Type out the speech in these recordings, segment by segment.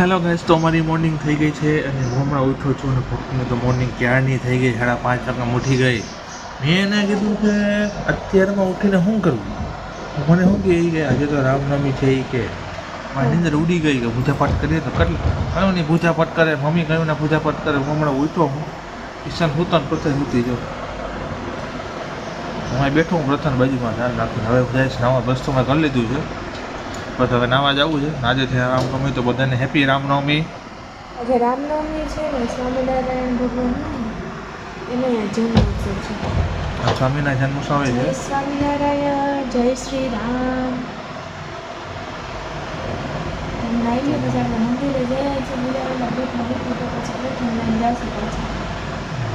Hello guys તો અમારી morning થઈ ગઈ છે અને હું હમણાં ઉઠ્યો છું અને ભક્તિને તો મોર્નિંગ ક્યારની થઈ ગઈ? સાડા પાંચ વાગ્યા ઉઠી ગઈ. મેં એને કીધું કે અત્યારમાં ઉઠીને શું કરવું મને શું કહે? કે આજે તો રામનવમી છે એ કે. મારી અંદર ઉડી ગઈ કે પૂજાપાઠ કરીએ તો કેટલું? કયું નહીં પૂજાપાઠ કરે મમ્મી કહ્યું ને પૂજાપાઠ કરે? હું હમણાં ઉઠ્યો હું. ઈશાન હુતન પ્રથમ સૂતી જાઉં હું બેઠો હું પ્રથમ બાજુમાં ધ્યાન રાખીને. હવે જાય નવા નાવા બસ તો મેં કરી લીધું છે. બસ હવે નાવા જવું છે. આજે છે રામનવમી તો બધાને હેપી રામનવમી. આજે રામનવમી છે ને સ્વામિનારાયણ ભગવાન એનો જન્મોત્સવ છે. આ સ્વામીના જન્મોત્સવ છે? સ્વામિનારાયણ જય શ્રી રામ. નાઈને પછી મંદિરે જઈએ છીએ તો પછી બેઠા લઈને જશું પાછા.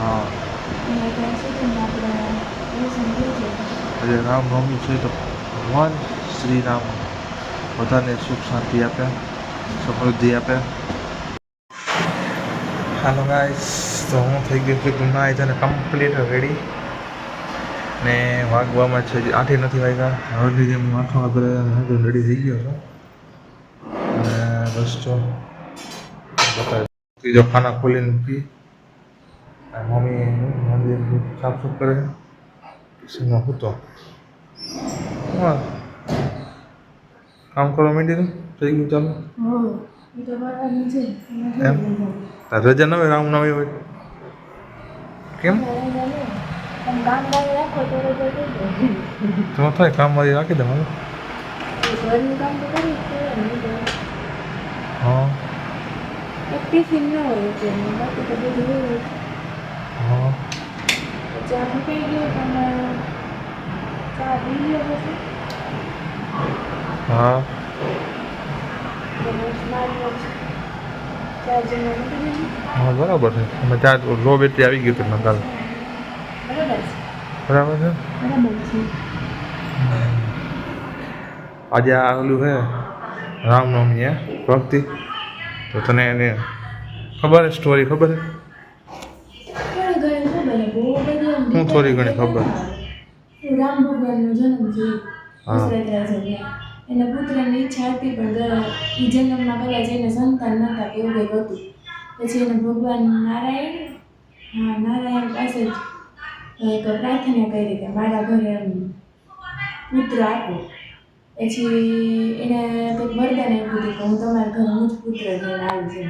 હા. એ ત્યાં સુધી આપણે થઈ જાય. આજે રામનવમી છે તો ભગવાન શ્રી રામ બધાને સુખ શાંતિ આપે, સમૃદ્ધિ આપે. હાલો ગાઈસ તો હું થઈ ગયો છું ગુના છે કમ્પ્લીટ રેડી ને વાગવામાં છે આઠે નથી વાગ્યા. હળદી જેમ આઠો આગળ રેડી થઈ ગયો છું. અને બસ જો ત્રીજો ખાના ખોલીને અને મમ્મી મંદિર સાફ સુફ કરે. પછી હું હતો. હા કામ કરવા માંડી તું? થઈ ગયું ચાલુ એમ? તારે રજા ન હોય રામનવમી હોય. કેમ? તો થાય, કામ વાળી રાખી દે મારે. ને હા. ટિફિન ન ચા મૂકાઈ ગયો ચા પી ગયો હા. હા બરાબર છે. અમે ચાર લો બેટરી આવી ગયું હતું કાલ. બરાબર છે? આજે આ ઓલું છે રામનવમી હે ભક્તિ. તો તને એને ખબર છે સ્ટોરી ખબર છે હું થોડી ઘણી ખબર. રામ ભગવાનનો જન્મ રાજાને એના પુત્રની ઈચ્છા હતી પણ એ જન્મમાં કદાચ એને સંતાન નહોતા કે એવું કંઈક હતું. પછી એને ભગવાન નારાયણ હા નારાયણ પાસે જ એક પ્રાર્થના કરી કે મારા ઘરે એમ પુત્ર આપો. પછી એને કંઈક વરદાન આપ્યું હતું કે હું તમારા ઘરે હું જ પુત્ર થઈને આવી છું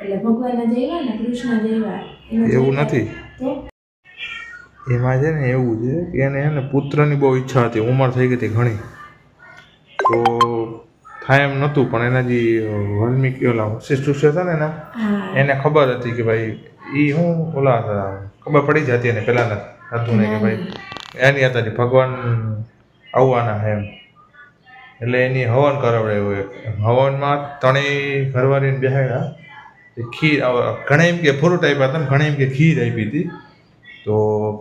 એટલે ભગવાન જ ને કૃષ્ણ એને એવું નથી? તો? એમાં છે ને એવું છે કે એને પુત્રની બહુ ઈચ્છા હતી ઉંમર થઈ ગઈ હતી ઘણી. તો થાય એમ નહોતું પણ એના જે વાલ્મીકી ઓલા વશિષ્ઠ ઋષિ હતા ને એના એને ખબર હતી કે ભાઈ એ હું ઓલા હતા, ખબર પડી જતી એને પહેલાના હતું ને કે ભાઈ એની હતા ભગવાન આવવાના એમ. એટલે એની હવન કરાવડાવ્યો એક. હવનમાં ત્રણેય ઘરવાળીને બેહાડ્યા. એ ખીર ઘણા એમ કે ફ્રૂટ આપ્યા હતા ઘણા એમ કે ખીર આપી હતી. તો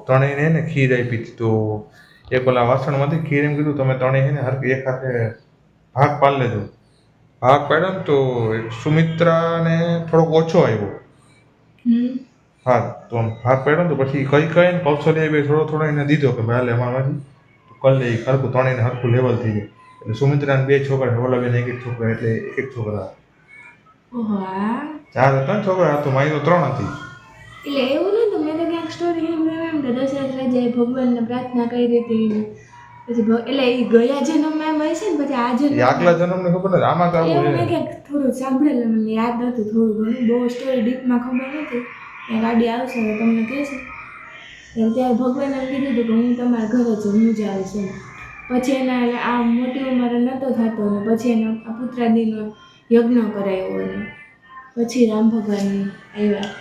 ત્રણેયને એને ખીર આપી હતી. તો એક ઓલા વાસણમાંથી ખીર એમ કીધું તમે ત્રણેય છે ને હર એક હાથે ભાગ પાડી લેજો. ભાગ પાડ્યો ને તો સુમિત્રાને થોડોક ઓછો આવ્યો. હા તો ભાગ પાડ્યો ને તો પછી કઈ કઈ ને કૌશલ્ય બે થોડો થોડો એને દીધો કે ભાઈ એમાંથી કલ લે હરખું ત્રણેયને હરખું લેવલ થઈ ગયું. એટલે સુમિત્રાને બે છોકરા ઓલા બેન એક એક છોકરા એટલે એક એક છોકરા ચાર હતા ને છોકરા તો મારી તો ત્રણ હતી. એટલે એવું સ્ટોરી સાંભળ્યું એમ કે દશરથ રાજાએ ભગવાનને પ્રાર્થના કરી હતી પછી એટલે એ ગયા જન્મમાં એમ હશે ને પછી આ એ જન્મ આગલા જન્મને ખબર નથી આમાં તો આવું એવું મેં ક્યાંક થોડું સાંભળેલું મને યાદ નહોતું થોડું ઘણું બહુ સ્ટોરી ડીપમાં ખબર નથી. ત્યાં ગાડી આવશે તો તમને કહેશે. ત્યારે ભગવાને એમ કીધું હતું કે હું તમારા ઘરે જ હું જ આવીશ એમ પછી એના આ મોટી ઉંમરે નહોતો થતો ને પછી એના આ પુત્રાદિનો યજ્ઞ કરાયો અને પછી રામ ભગવાન આવ્યા.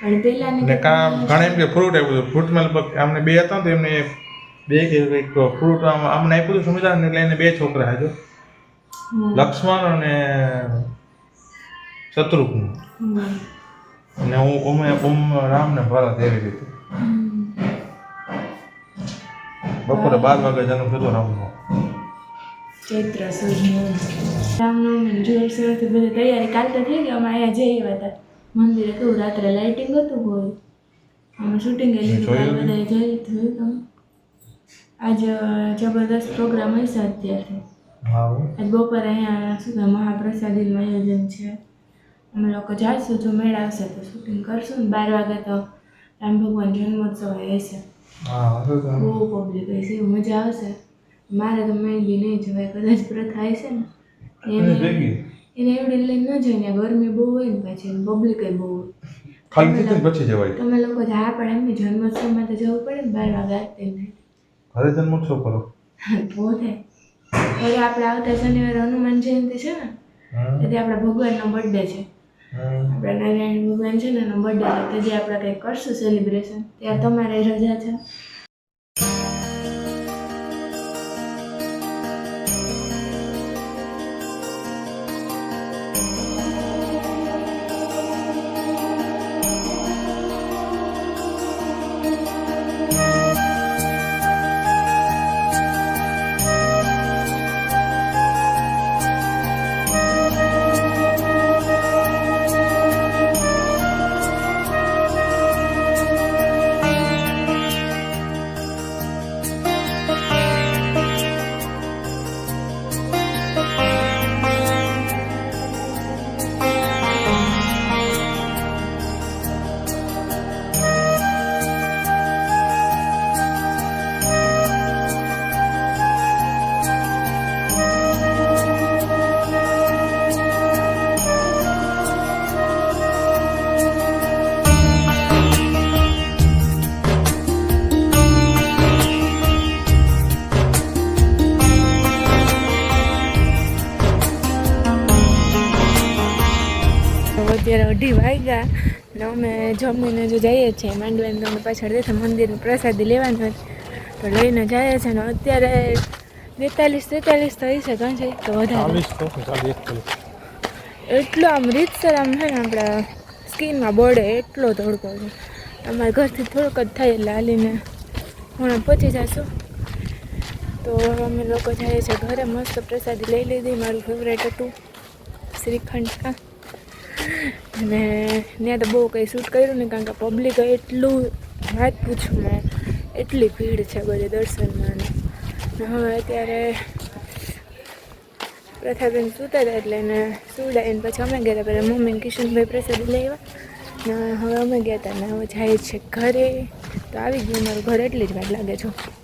પણ પેલાની ને કામ ઘણા એમ કે ફ્રૂટ આપ્યું હતું. ફ્રૂટમાં લગભગ અમને બે હતા તો એમને બે કે કંઈક ફ્રૂટ આમ આમને આપ્યું હતું સમજાવ એટલે એને બે છોકરા હજુ લક્ષ્મણ અને શત્રુઘ્ન. અને હું ઓમે ઓમ રામ ને ભરત એવી રીતે. બપોરે બાર વાગે જન્મ થતો રામનો. ચૈત્ર સુદ રામનવમી જોર શોરથી બધી તૈયારી કાલ તો થઈ ગઈ. અમે અહીંયા જઈ આવ્યા હતા. મંદિરે કેવું રાત્રે લાઇટિંગ હતું હોય. અમે શૂટિંગ લીધું બધા જઈ થયું તમે? આજે જબરદસ્ત પ્રોગ્રામ હશે અત્યારે. આજ બપોરે અહીંયા શું કહે મહાપ્રસાદીનું આયોજન છે. અમે લોકો જાઈશું જો મેળ આવશે તો શૂટિંગ કરશું ને બાર વાગે તો રામ ભગવાન જન્મોત્સવ હશે. તો. બહુ પબ્લિક હશે એવું મજા આવશે. મારે તો મહેંદી નહીં જવાય કદાચ પ્રથા હશે ને. એને એને એવડે લઈને ન જઈને ગરમી બહુ હોય ને પછી પબ્લિક બહુ. હોય ખાલી કીધું પછી જવાય. તમે લોકો જા પણ એમને જન્મોત્સવમાં તો જવું પડે ને બાર વાગે આરતી ને. ઘરે જન્મોત્સવ કરો. થાય. હવે આપણે આવતા શનિવારે હનુમાન જયંતિ છે ને એટલે આપણા ભગવાનનો બર્થડે છે. આપણા નારાયણ ભગવાન છે ને એનો બર્થડે છે જે આપણે કંઈક કરશું સેલિબ્રેશન ત્યારે તમારે રજા છે. જમીને જો જઈએ છીએ માંડવાની તો અમે પાછળ દેતા મંદિરની પ્રસાદી લેવાની હતી તો લઈને જઈએ છીએ ને અત્યારે બેતાલીસ તેતાલીસ થઈ છે કાં છે તો વધારે. એટલો આમ રીતસર આમ છે ને આપણા સ્કિનમાં બોર્ડે એટલો તડકો છે. અમારા ઘરથી થોડુંક જ થાય એટલે હાલીને હમણાં પહોંચી જશું. તો અમે લોકો જઈએ છીએ ઘરે મસ્ત પ્રસાદી લઈ લીધી. મારું ફેવરેટ હતું શ્રીખંડ કા. અને ત્યાં તો બહુ કંઈ શૂટ કર્યું ને કારણ કે પબ્લિક એટલું વાત પૂછું મેં. એટલી ભીડ છે બધે દર્શનમાં ને. હવે અત્યારે પ્રથાબેન સૂતા હતા એટલે એને સુવડાવીને પછી અમે ગયા પહેલાં મમ્મી કિશનભાઈ પ્રસાદી આવ્યા. ને હવે અમે ગયા હતા ને હવે જાય છે ઘરે. તો આવી ગયું, મારું ઘર એટલી જ વાત લાગે છે.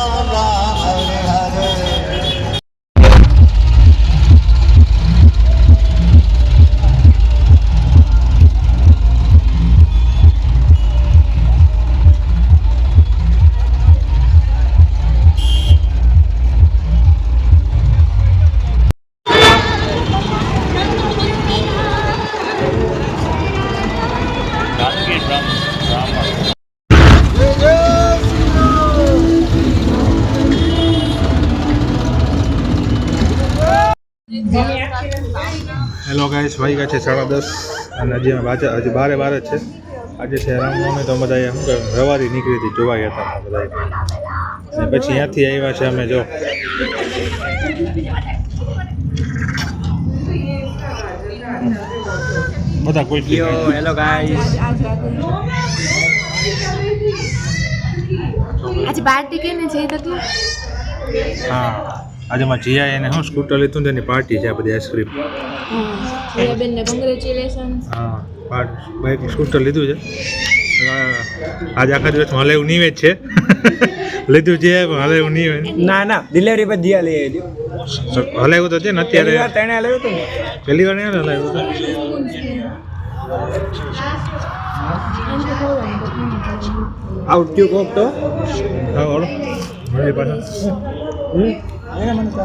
guys વાગ્યા છે સાડા દસ અને હજી અમે બાજે હજી બારે બાર જ છે. આજે છે રામનવમી તો બધા શું કે રવારી નીકળી હતી જોવા ગયા હતા બધા અને પછી ત્યાંથી આવ્યા છે અમે જો. બધા કોઈ હેલો ગાઈસ આજે પાર્ટી કેને છે તો તું હા. આજે માં જીયા એને હું સ્કૂટર લીધું ને તેની પાર્ટી છે આ બધી આઈસ્ક્રીમ હા બેનને કોંગ્રેચ્યુલેશન હા બાઇક સ્કૂટર લીધું છે. આજે આખા દિવસ હાલે એવું નહીં જ છે. લીધું છે હાલે એવું નહીં ના ના ડિલિવરી પર દિયા લઈ આવ્યો હલાવ્યું તો છે ને અત્યારે. તેણે લાવ્યું હતું પહેલી વાર નહીં હલાવ્યું હતું આઉટ ટ્યુ કોક તો? હા ઓળો મળી પાછા. હમ એને મને તો